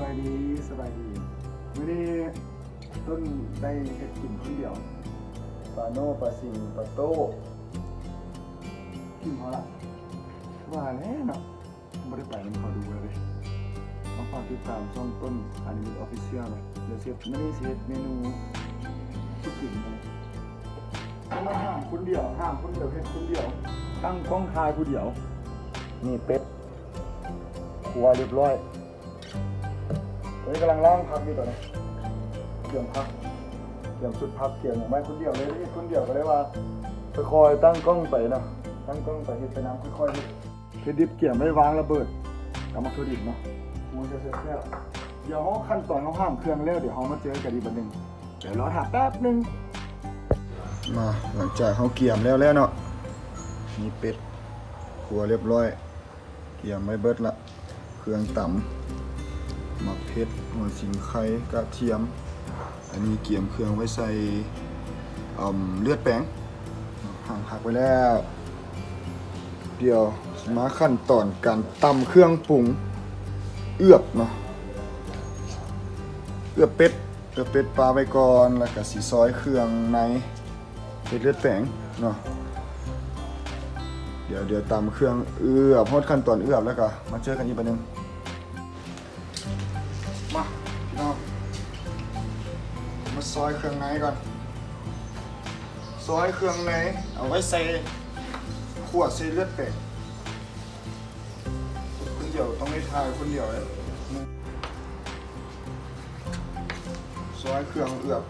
บายดีสบายดีไม่ได้ต้นได้เห็ดกินคนเดียวปลาโนปลาสิงปลาโต้กินเขาละว่าแน่เนาะไม่ได้ไปมันขอดูเลยต้องฝากติดตามช่องต้นอันนี้ออฟฟิเชียลเลยเดี๋ยวเชฟไม่ได้เชฟเมนูทุกสิ่งเลยต้องมาห้ามคนเดียวห้ามคนเดียวเห็ดคนเดียว ตั้งกล้องทายผู้เดียวนี่เป็ดครัวเรียบร้อย ตอนนี้กำลังล่างพักอยู่ตอนนี้เตรียมพักเตรียมชุดพักเตรียมอย่างไม่คนเดียวเลยนี่คนเดียวก็ได้ว่าค่อยๆตั้งกล้องไปเนาะตั้งกล้องไปเฮ็ดไปน้ำค่อยๆเฮ็ดเพชรดิบเกี่ยมไม่วางระเบิดกำมาคือดิบเนาะมันจะเสร็จแล้วเดี๋ยวเขาขั้นตอนเขาห้ามเครื่องแล้วเดี๋ยวเขามาเจอกันอีกบันหนึ่งเดี๋ยวรอถาแป๊บหนึงมาหลังจากเขาเกี่ยมแล้วแล้วเนาะมีเป็ดครัวเรียบร้อย เกี่ยมไว้เบิดละ เครื่องต่ำ หมักเพชรหัวสิงไข่กระเทียม อันนี้เกี่ยมเครื่องไว้ใส่เลือดแป้งห่างหักไว้แล้ว เดี๋ยวมาขั้นตอนการตำเครื่องปรุงเอือบเนาะเอือบเป็ดเอือบเป็ดปลาไปก่อนแล้วก็สีซอยเครื่องในเป็ดเลือดแป้งเนาะเดี๋ยวเดี๋ยวตำเครื่องเอือบพอดขั้นตอนเอือบแล้วก็มาเจอกันอีกประเด็น ซอยเครื่องในก่อน ซอยเครื่องในเอาไว้ใส่ขวดใส่เลือดเป็ดคนเดียวต้องได้ทายคนเดียวเลยซอยเครื่องเอือบ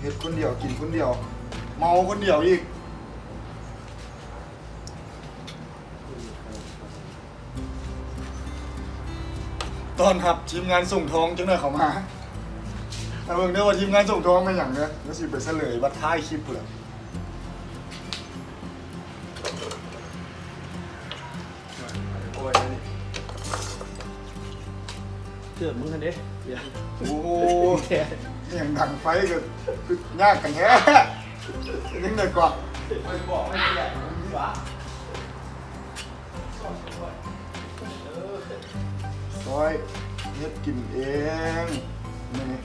เฮ็ดคนเดียวกินคนเดียว เมาคนเดียวอีกตอนหับทีมงานส่งทองจังเลยเขามา เอาเบิ่งเด้อว่าทีมงานส่งทองมาอย่างเนี้ยแล้วสิไปเฉลยว่าท้ายคลิปเปลือกเชื่อมึงกันดิเดี๋ยวโอ้โหอย่างดังไฟก็คือยากกันแท้ยังเด็กกว่าไม่บอกไม่เสียมึงวะซอยเฮ็ดกินเองนี่นี่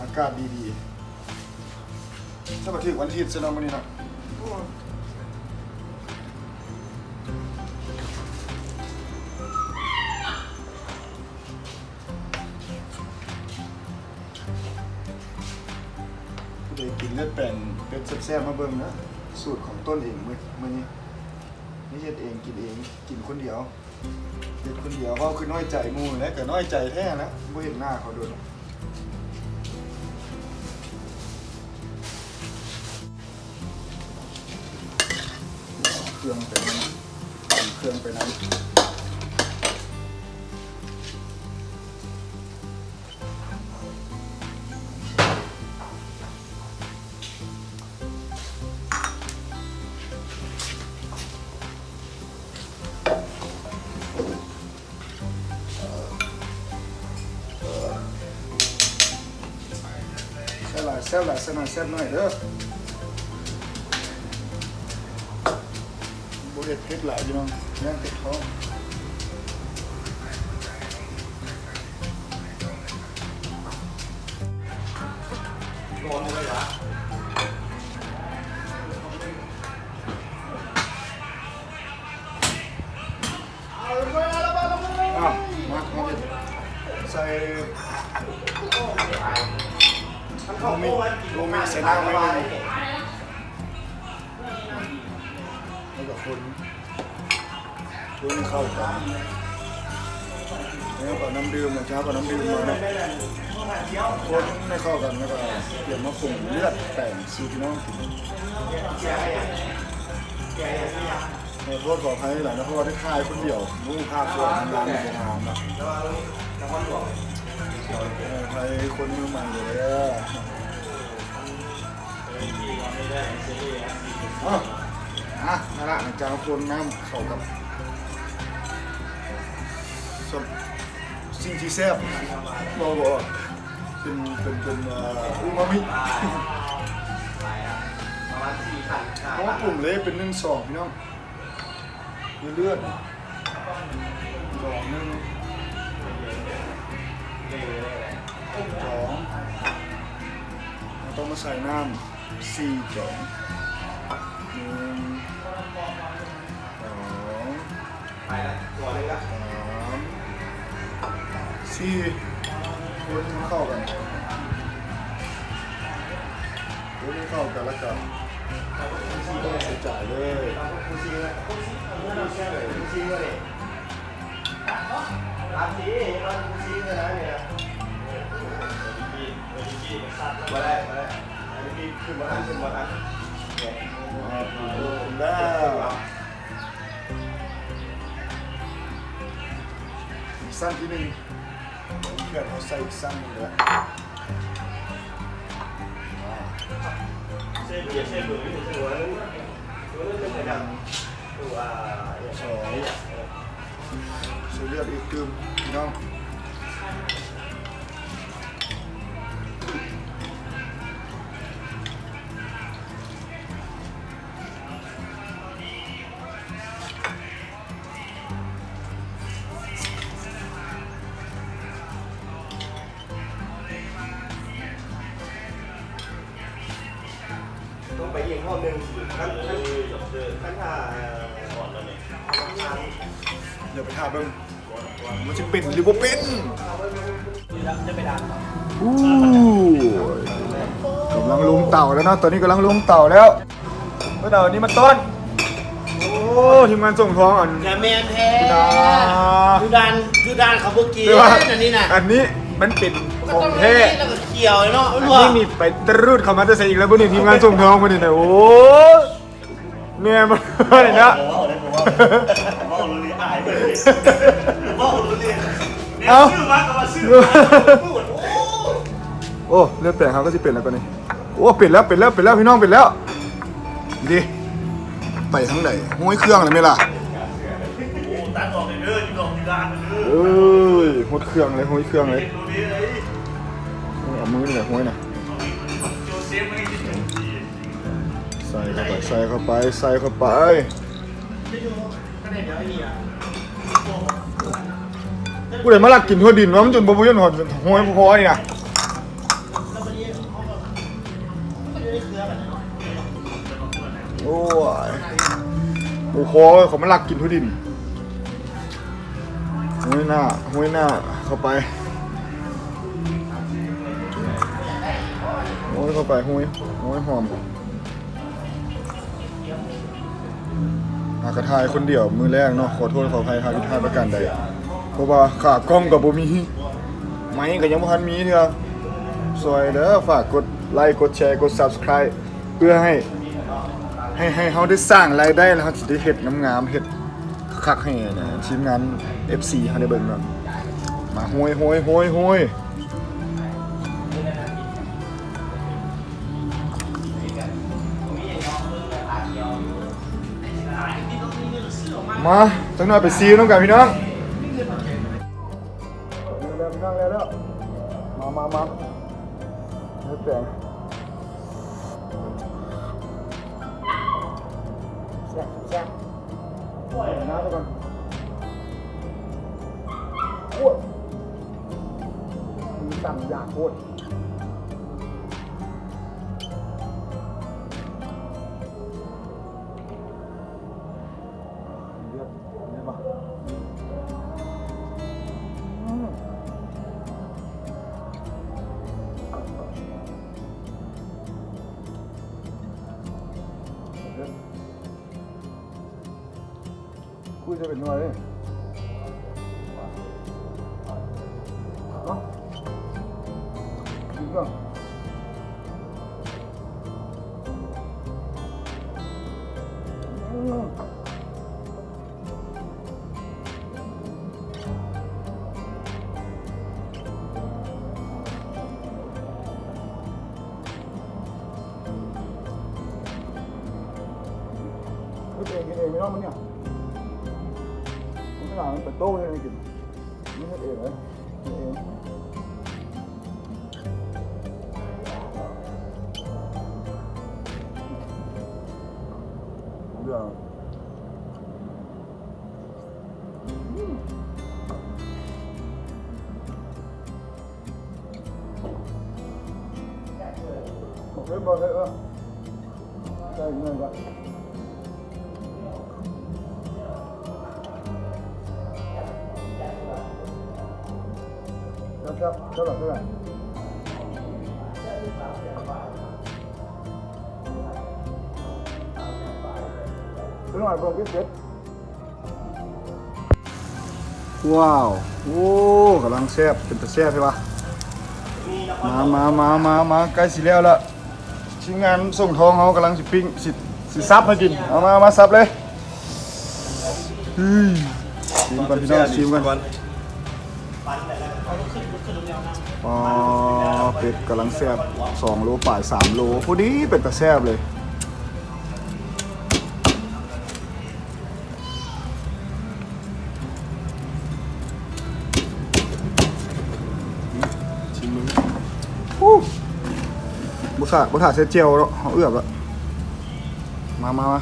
อากาศดีๆถ้ามาถึงวันอาทิตย์ซะนาะมื้อนี้นะโอ้ผู้ใดกินเลือดแป้งเป็ดแซ่บๆมาเบิ่งนะ สูตรของต้นเองมือมือนี้นี่เฮ็ดเองกินเองกินคนเดียวเด็กคนเดียวเขาคือน้อยใจมูแล้วแต่น้อยใจแท้นะไม่เห็นหน้าเขาโดนเรื่องไปนั้นเครื่องไปนั้นแซ่บหลายแซ่บหลายแซ่บหน่อยแซ่บหน่อยเด้อ บุเห็ดเผ็ดหลายอยู่มั้งย่างเผ็ด คนคนเข้ากันแล้วก็น้ำดื่มนะครับก็น้ำดื่มมานะคนไม่เข้ากันแล้วก็เปลี่ยนมาปรุงเลือดแต่งสูตรพี่น้องกินขอโทษขออภัยหลายนะเพราะว่าได้ทายคนเดียวมู้ภาพส่วนทำงานในโรงงานนะขออภัยคนมือใหม่เลยอะ อะนั่นละจากเราคนน้ำเข้ากับสมสิ่งที่แซ่บบอกว่าเป็นเป็นเป็นอูมามิเพราะว่ากลุ่มเล็กเป็นหนึ่งสองพี่น้องมีเลือดสองหนึ่งจองต้องมาใส่น้ำสี่สอง ไปแล้วตัวเลยละสามสี่คนให้มันเข้ากันคนให้เข้ากันแล้วกันต้องใส่จ่ายเลยคูซิงเลยคูซิงเมื่อเราแช่เลยคูซิงเลยรับสิเราคูซิงเลยนะเนี่ยมาได้มาได้อันนี้พี่ขึ้นมาทันขึ้นมาทัน เนี่ยแล้วอีกสั้นที่หนึ่ง อย่าไปทาเบิ้งมันจะเป็นหรือว่าเป็นจะไปดังอู้กำลังลงเต่าแล้วเนาะตอนนี้กำลังลงเต่าแล้วเมื่อเต่านี้มาต้น โอ้ทีมงานส่งท้องอ่อนจะแมนแท้นะยูดานยูดานเขาเมื่อกี้เรียกว่าอันนี้น่ะอันนี้มันเป็นขก็องต้องแท้แล้วก็เขียวเนาะอันรู้ว่านี้มีไปตรูดเข้ามาจะใส่อีกแล้วบุญทีมงานส่งท้องมาดินะโอ้เมียมันอะไรนะว่ารู้เรียนอายไปเลยว่ารู้เรียนเอ้าชื่อมันก็มาชื่อพูดโอ้โอ้เลือดแปลงเขาก็จะเป็นแล้วตอนนี้โอ้เป็นแล้วเป็นแล้วเป็นแล้วพี่น้องเป็นแล้วดีไปทั้งไหนห้วยเครื่องเลยไหมล่ะตัดออกเลยเด้ออยู่ดอกอยู่ด้านเลยเด้อเอ้ยหดเครื่องเลยห้วยเครื่องเลยดูนี่เลยเอามือนี่แหละห้วยน่ะโจเซฟไม่ได้ยินดีใส่เข้าไปใส่เข้าไปใส่เข้าไป กูเลยมาลักกินทั่วดินวะมันจนบบุยนหอดห้วยพอนี่นะโอ้ยโอ้โหเขามาลักกินทั่วดินห้วยหน้าห้วยหน้าเข้าไปห้ยเข้าไปห้วยห้วยหอม อากระทายคนเดียวมือแรกเนาะขอโทษขออภัยทางพิธาประการใดเพราะว่าขากล้องกับบ่มีไม้ก็ยังบ่ทันมีเถอะสวยเด้อฝากกดไลค์กดแชร์กด Subscribe เพื่อให้ให้ให้เฮาได้สร้างรายได้แล้วเฮาสิได้เฮ็ดงามๆเฮ็ดคักให้นะทีมงาน FC เฮาได้เบิ่งเนาะมาโหยโหยโหยโหย มาจังหน่อยไปซีน้องกันพี่น้องเร็วๆพี่น้องเร็วๆมามามาเฮ็ดแปลงแซ่บแซ่บน้ำไปก่อนโอ้ยมีต่ำอยากโคตร คุยจะเป็นหน่วยเลยเนาะ 나는 맥다고 해야 되겠네. 이거 해. là một rồi, bơ hết không đây này vậy ครับครับเท่าไหร่เท่าไหร่เท่าไหร่ผมพิเศษว้าว โอ้กำลังแซ่บเป็นตะแซ่บใช่ปะมามามามามาใกล้สิแล้วละทีมงานส่งทองเขากำลังสิปิ้งสิสิซับมากิน เอามามาซับเลยเฮ้ยชิมกันพี่น้องชิมกัน อ๋อเป็ดกำลังแซ่บสองโลป่ายสามโลพอดีเป็นตะแซ่บเลยชิมมือบุษาบุษาเซเจียวแล้วเขาเอือบแล้วมามามา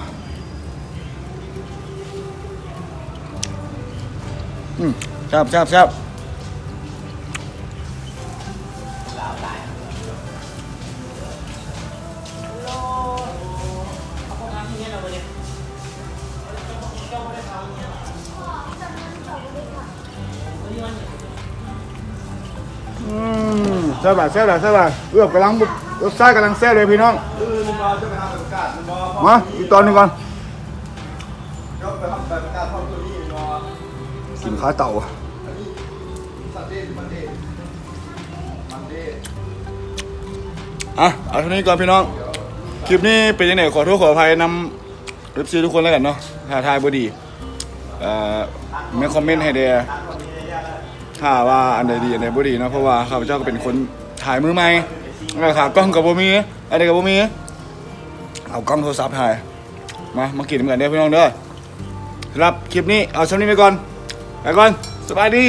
อืมจับจับจับ ซบแบบแซ่บแบบแซ่บแบบเอือบกำลังรสชาติกำลังแซ่บเลยพี่น้องคือมึงรอจะไปทำประกาศมึงรอมาอีกตอนหนึงก่อนก็ไปทำประกาศทอดตัวนี้รอสินค้าเต่าสันเดย์มันเดย์มันเดย์อะเอาเท่านี้ก่อนพี่น้อง คลิปนี้เป็นยังไงขอโทษขออภัยนำเอฟซีทุกคนแล้วกันเนาะถ้าทายบดีเอ่อไม่คอมเมนต์ให้เดีย ถ้าว่าอันใดดีอันใดบ่ดีเนาะเพราะว่าข้าพเจ้าก็เป็นคนถ่ายมือใหม่แล้วขากล้องกับบ่มีอันใดกับบ่มีเอากล้องโทรศัพท์ถ่ายมามากินกันเด้อพี่น้องเด้อสำหรับคลิปนี้เอาช่วนี้ไปก่อนไปก่อนสบายดี